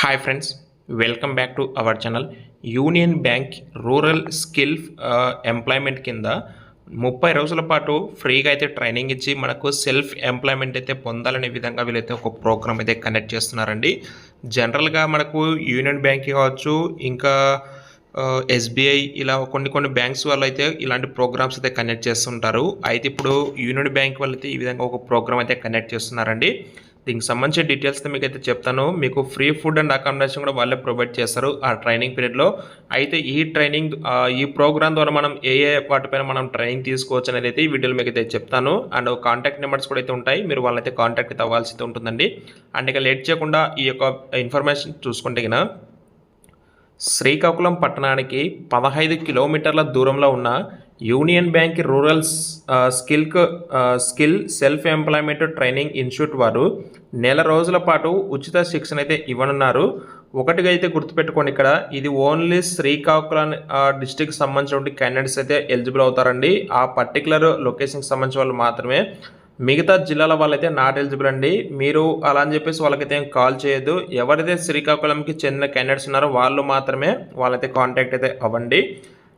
Hi friends welcome back to our channel union bank rural skill employment కింద. ముప్పై రోజుల పాటు ఫ్రీగా అయితే ట్రైనింగ్ ఇచ్చి మనకు సెల్ఫ్ ఎంప్లాయ్మెంట్ అయితే పొందాలనే విధంగా వీళ్ళైతే ఒక ప్రోగ్రామ్ అయితే కండక్ట్ చేస్తున్నారండి. జనరల్గా మనకు యూనియన్ బ్యాంక్ కావచ్చు ఇంకా uh, ఎస్బీఐ ఇలా కొన్ని కొన్ని బ్యాంక్స్ వాళ్ళు అయితే ఇలాంటి ప్రోగ్రామ్స్ అయితే కండక్ట్ చేస్తుంటారు. అయితే ఇప్పుడు యూనియన్ బ్యాంక్ వాళ్ళు అయితే ఈ విధంగా ఒక ప్రోగ్రామ్ అయితే కండక్ట్ చేస్తున్నారండి. దీనికి సంబంధించిన డీటెయిల్స్ మీకు అయితే చెప్తాను. మీకు ఫ్రీ ఫుడ్ అండ్ అకామిడేషన్ కూడా వాళ్ళే ప్రొవైడ్ చేస్తారు ఆ ట్రైనింగ్ పీరియడ్లో అయితే ఈ ట్రైనింగ్ ఈ ప్రోగ్రామ్ ద్వారా మనం ఏ ఏ వాటిపైన మనం ట్రైనింగ్ తీసుకోవచ్చు అనేది అయితే ఈ వీడియోలో మీకు అయితే చెప్తాను. అండ్ కాంటాక్ట్ నెంబర్స్ కూడా అయితే ఉంటాయి. మీరు వాళ్ళైతే కాంటాక్ట్ అయితే అవ్వాల్సి అయితే ఉంటుందండి. అండ్ ఇక లేట్ చేయకుండా ఈ యొక్క ఇన్ఫర్మేషన్ చూసుకుంటే గిన శ్రీకాకుళం పట్టణానికి పదహైదు కిలోమీటర్ల దూరంలో ఉన్న union bank rural skill skill self employment training institute వారు నెల రోజుల పాటు ఉచిత శిక్షణ అయితే ఇవ్వనున్నారు. ఒకటిగా అయితే గుర్తుపెట్టుకోండి ఇక్కడ ఇది ఓన్లీ శ్రీకాకుళం డిస్టిక్ సంబంధించిన క్యాండిడేట్స్ అయితే ఎలిజిబుల్ అవుతారండి. ఆ పర్టికులర్ లొకేషన్కి సంబంధించిన వాళ్ళు మాత్రమే. మిగతా జిల్లాల వాళ్ళైతే నాట్ ఎలిజిబుల్ అండి. మీరు అలా అని చెప్పేసి వాళ్ళకైతే ఏం కాల్ చేయొద్దు. ఎవరైతే శ్రీకాకుళంకి చెందిన క్యాండిడేట్స్ ఉన్నారో వాళ్ళు మాత్రమే వాళ్ళైతే కాంటాక్ట్ అయితే అవ్వండి.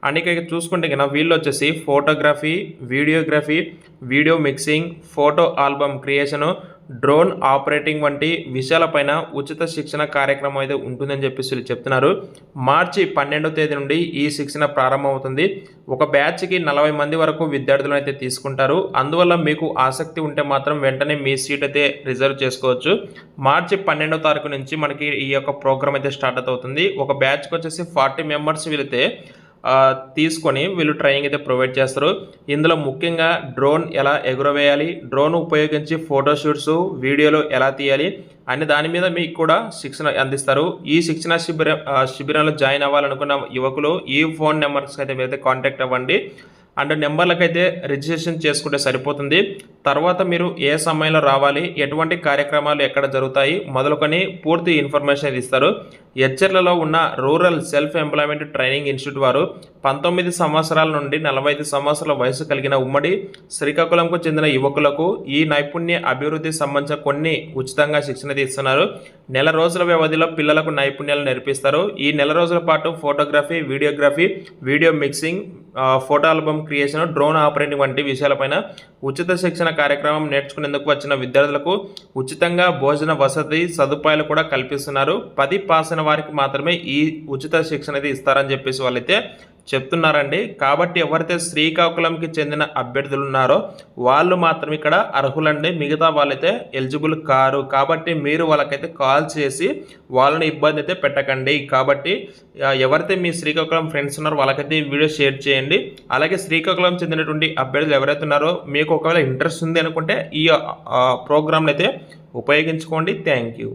అండ్ ఇక చూసుకుంటే కనుక వీళ్ళు వచ్చేసి photography videography video mixing photo album creation drone operating వంటి విషయాలపైన ఉచిత శిక్షణ కార్యక్రమం అయితే ఉంటుందని చెప్పేసి వీళ్ళు చెప్తున్నారు. మార్చి పన్నెండో తేదీ నుండి ఈ శిక్షణ ప్రారంభమవుతుంది. ఒక బ్యాచ్కి నలభై మంది వరకు విద్యార్థులను అయితే తీసుకుంటారు. అందువల్ల మీకు ఆసక్తి ఉంటే మాత్రం వెంటనే మీ సీట్ అయితే రిజర్వ్ చేసుకోవచ్చు. మార్చి పన్నెండో తారీఖు నుంచి మనకి ఈ యొక్క ప్రోగ్రామ్ అయితే స్టార్ట్ అవుతుంది. ఒక బ్యాచ్కి వచ్చేసి ఫార్టీ మెంబర్స్ వెళితే తీసుకొని వీళ్ళు ట్రైనింగ్ అయితే ప్రొవైడ్ చేస్తారు. ఇందులో ముఖ్యంగా డ్రోన్ ఎలా ఎగురవేయాలి డ్రోన్ ఉపయోగించి ఫోటోషూట్స్ వీడియోలు ఎలా తీయాలి అనే దాని మీద మీకు కూడా శిక్షణ అందిస్తారు. ఈ శిక్షణ శిబిరం శిబిరంలో జాయిన్ అవ్వాలనుకున్న యువకులు ఈ ఫోన్ నెంబర్స్ అయితే మీరైతే కాంటాక్ట్ అవ్వండి. అండ్ నెంబర్లకైతే రిజిస్ట్రేషన్ చేసుకుంటే సరిపోతుంది. తర్వాత మీరు ఏ సమయంలో రావాలి ఎటువంటి కార్యక్రమాలు ఎక్కడ జరుగుతాయి మొదలుకొని పూర్తి ఇన్ఫర్మేషన్ ఇస్తారు. హెచ్చర్లలో ఉన్న rural self employment training institute వారు పంతొమ్మిది సంవత్సరాల నుండి నలభై ఐదు సంవత్సరాల వయసు కలిగిన ఉమ్మడి శ్రీకాకుళంకు చెందిన యువకులకు ఈ నైపుణ్య అభివృద్ధి సంబంధించిన కొన్ని ఉచితంగా శిక్షణ తీస్తున్నారు. నెల రోజుల వ్యవధిలో పిల్లలకు నైపుణ్యాలు నేర్పిస్తారు. ఈ నెల రోజుల పాటు photography videography video mixing photo album creation drone operating వంటి విషయాలపైన ఉచిత శిక్షణ కార్యక్రమం నేర్చుకునేందుకు వచ్చిన విద్యార్థులకు ఉచితంగా భోజన వసతి సదుపాయాలు కూడా కల్పిస్తున్నారు. పది పాస్ అయిన వారికి మాత్రమే ఈ ఉచిత శిక్షణ అయితే ఇస్తారని చెప్పేసి వాళ్ళైతే చెప్తున్నారండి. కాబట్టి ఎవరైతే శ్రీకాకుళంకి చెందిన అభ్యర్థులు ఉన్నారో వాళ్ళు మాత్రం ఇక్కడ అర్హులండి. మిగతా వాళ్ళైతే ఎలిజిబుల్ కారు. కాబట్టి మీరు వాళ్ళకైతే కాల్ చేసి వాళ్ళని ఇబ్బంది అయితే పెట్టకండి. కాబట్టి ఎవరైతే మీ శ్రీకాకుళం ఫ్రెండ్స్ ఉన్నారో వాళ్ళకైతే ఈ వీడియో షేర్ చేయండి. చేయండి అలాగే శ్రీకాకుళం చెందినటువంటి అభ్యర్థులు ఎవరైతే ఉన్నారో మీకు ఒకవేళ ఇంట్రెస్ట్ ఉంది అనుకుంటే ఈ ప్రోగ్రామ్ని అయితే ఉపయోగించుకోండి. Thank you